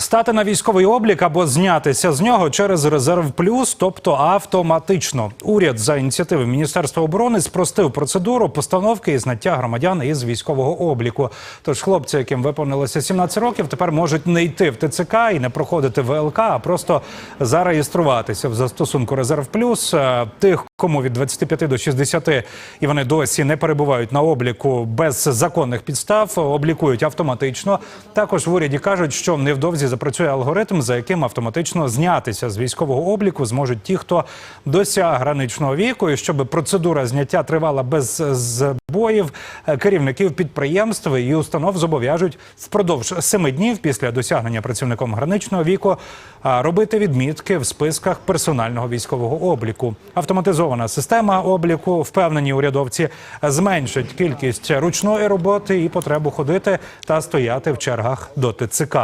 Стати на військовий облік або знятися з нього через резерв плюс, тобто автоматично. Уряд за ініціативи Міністерства оборони спростив процедуру постановки і зняття громадян із військового обліку. Тож хлопці, яким виповнилося 17 років, тепер можуть не йти в ТЦК і не проходити ВЛК, а просто зареєструватися в застосунку резерв плюс. Е, Тих, кому від 25 до 60 і вони досі не перебувають на обліку без законних підстав, облікують автоматично. Також в уряді кажуть, що невдовзі запрацює алгоритм, за яким автоматично знятися з військового обліку зможуть ті, хто досяг граничного віку, і щоб процедура зняття тривала без збоїв. е, Керівників підприємств і установ зобов'яжуть впродовж семи днів після досягнення працівником граничного віку робити відмітки в списках персонального військового обліку. Автоматизована система обліку, впевнені урядовці, зменшить кількість ручної роботи і потребу ходити та стояти в чергах до ТЦК.